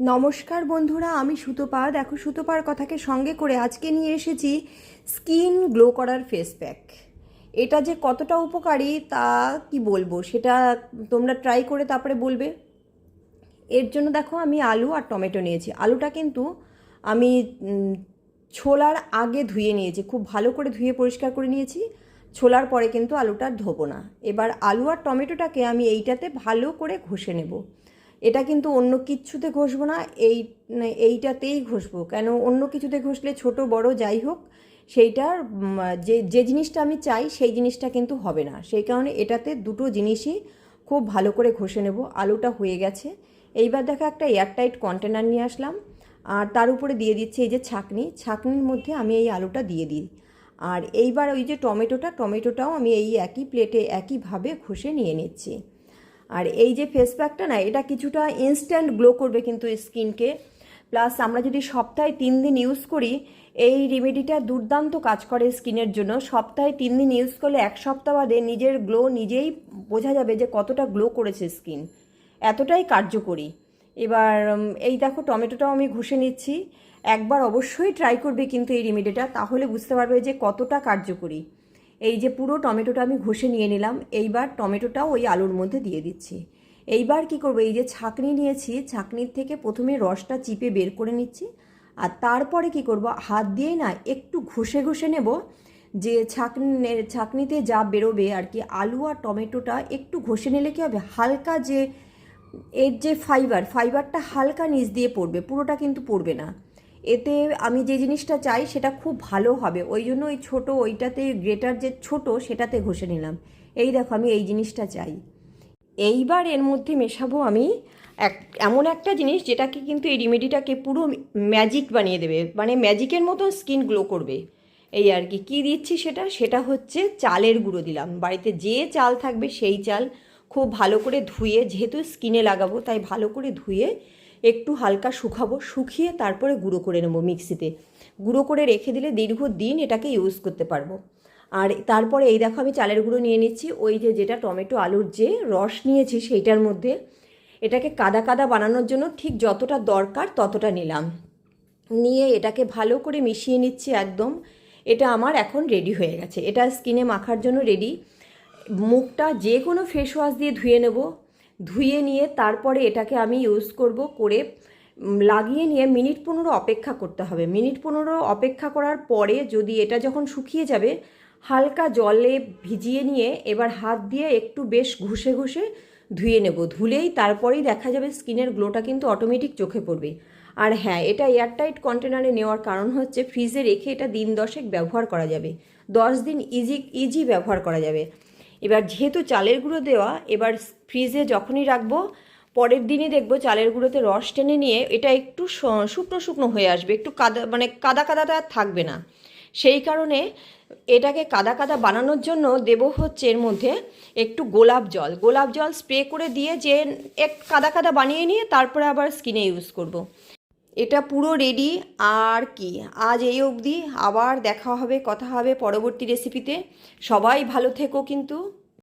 নমস্কার বন্ধুরা, আমি সুতপা দেখো সুতপার কথাকে সঙ্গে করে আজকে নিয়ে এসেছি স্কিন গ্লো করার ফেস প্যাক এটা যে কতটা উপকারী তা কি বলব? সেটা তোমরা ট্রাই করে তারপরে বলবে। এর জন্য দেখো, আমি আলু আর টমেটো নিয়েছি। আলুটা কিন্তু আমি ছোলার আগে ধুয়ে নিয়েছি। খুব ভালো করে ধুয়ে পরিষ্কার করে নিয়েছি। ছোলার পরে কিন্তু আলুটা ধোবো না। এবার আলু আর টমেটোটাকে আমি এইটাতে ভালো করে ঘষে নেব। এটা কিন্তু অন্য কিচ্ছুতে ঘষবো না, এই এইটাতেই ঘষবো। কেন অন্য কিছুতে ঘষলে ছোট, বড় যাই হোক, সেইটার যে যে জিনিসটা আমি চাই সেই জিনিসটা কিন্তু হবে না। সেই কারণে এটাতে দুটো জিনিসই খুব ভালো করে ঘষে নেব। আলুটা হয়ে গেছে। এইবার দেখো একটা এয়ারটাইট কন্টেনার নিয়ে আসলাম। আর তার উপরে দিয়ে দিচ্ছি এই যে ছাকনি। ছাকনির মধ্যে আমি এই আলুটা দিয়ে দিই। আর এইবার ওই যে টমেটোটা, টমেটোটাও আমি এই একই প্লেটে একইভাবে ঘষে নিয়ে নিচ্ছি। আর এই যে ফেস প্যাকটা না, এটা কিছুটা ইনস্ট্যান্ট গ্লো করবে কিন্তু স্কিনকে। প্লাস আমরা যদি সপ্তাহে তিন দিন ইউজ করি, এই রেমেডিটা দুর্দান্ত কাজ করে স্কিনের জন্য। সপ্তাহে তিন দিন ইউজ করলে এক সপ্তাহ বাদে নিজের গ্লো নিজেই বোঝা যাবে যে কতটা গ্লো করেছে স্কিন এতটাই কার্যকরী। এবার এই দেখো টমেটোটাও আমি ঘষে নিচ্ছি। একবার অবশ্যই ট্রাই করবে কিন্তু এই রেমেডিটা তাহলে বুঝতে পারবে যে কতটা কার্যকরী। এই যে পুরো টমেটোটা আমি ঘষে নিয়ে নিলাম, এইবার টমেটোটাও ওই আলুর মধ্যে দিয়ে দিচ্ছি। এইবার কি করব, এই যে ছাকনি নিয়েছি, ছাকনির থেকে প্রথমে রসটা চিপে বের করে নিচ্ছি, আর তারপরে কি করব, হাত দিয়ে না একটু ঘষে ঘষে নেব, যে ছাকনি ছাকনিতে যা বেরোবে আর কি, আলু আর টমেটোটা একটু ঘষে নিলে কি হবে, হালকা যে, এর যে ফাইবার ফাইবারটা হালকা নিচ দিয়ে পড়বে, পুরোটা কিন্তু পড়বে না। এতে আমি যে জিনিসটা চাই সেটা খুব ভালো হবে। ওই জন্য ওই ছোটো, ওইটাতে গ্রেটার যে ছোট সেটাতে ঘষে নিলাম। এই দেখো আমি এই জিনিসটা চাই। এইবার এর মধ্যে মেশাবো আমি এক, এমন একটা জিনিস যেটাকে কিন্তু এই রেমেডিটাকে পুরো ম্যাজিক বানিয়ে দেবে। মানে ম্যাজিকের মতো স্কিন গ্লো করবে। এই আর কি, কী দিচ্ছি সেটা? সেটা হচ্ছে চালের গুঁড়ো দিলাম। বাড়িতে যে চাল থাকবে সেই চাল খুব ভালো করে ধুয়ে, যেহেতু স্কিনে লাগাবো, তাই ভালো করে ধুয়ে একটু হালকা শুকাবো, শুকিয়ে তারপরে গুঁড়ো করে নেব মিক্সিতে। গুঁড়ো করে রেখে দিলে দীর্ঘদিন এটাকে ইউজ করতে পারব। আর তারপরে এই দেখো আমি চালের গুঁড়ো নিয়ে নিচ্ছি, ওই যে যেটা টমেটো আলুর যে রস নিয়েছি সেইটার মধ্যে। এটাকে কাদা কাদা বানানোর জন্য ঠিক যতটা দরকার ততটা নিলাম। নিয়ে এটাকে ভালো করে মিশিয়ে নিচ্ছি একদম। এটা আমার এখন রেডি হয়ে গেছে। এটা স্কিনে মাখার জন্য রেডি মুখটা যে কোনো ফেস ওয়াশ দিয়ে ধুয়ে নেব। ধুয়ে নিয়ে তারপরে এটাকে আমি ইউজ করব করে লাগিয়ে নিয়ে মিনিট পনেরো অপেক্ষা করতে হবে। মিনিট পনেরো অপেক্ষা করার পরে যদি এটা যখন শুকিয়ে যাবে, হালকা জলে ভিজিয়ে নিয়ে এবার হাত দিয়ে একটু বেশ ঘষে ঘষে ধুয়ে নেব। ধুলেই তারপরেই দেখা যাবে স্কিনের গ্লোটা কিন্তু অটোমেটিক চোখে পড়বে। আর হ্যাঁ এটা এয়ারটাইট কন্টেনারে নেওয়ার কারণ হচ্ছে, ফ্রিজে রেখে এটা দিন দশেক ব্যবহার করা যাবে। দশ দিন ইজি ইজি ব্যবহার করা যাবে। এবার যেহেতু চালের গুঁড়ো দেওয়া, এবার ফ্রিজে যখনই রাখব, পরের দিনই দেখব চালের গুঁড়োতে রস টেনে নিয়ে এটা একটু শুকনো শুকনো হয়ে আসবে, একটু কাদা মানে কাদা কাদাটা আর থাকবে না সেই কারণে এটাকে কাদা কাদা বানানোর জন্য দেব হচ্ছে এর মধ্যে একটু গোলাপ জল গোলাপ জল স্প্রে করে দিয়ে যে এক কাদা কাদা বানিয়ে নিয়ে তারপরে আবার স্কিনে ইউজ করব। এটা পুরো রেডি আর কি? আজ এই অবধি আবার দেখা হবে, কথা হবে পরবর্তী রেসিপিতে সবাই ভালো থেকো কিন্তু।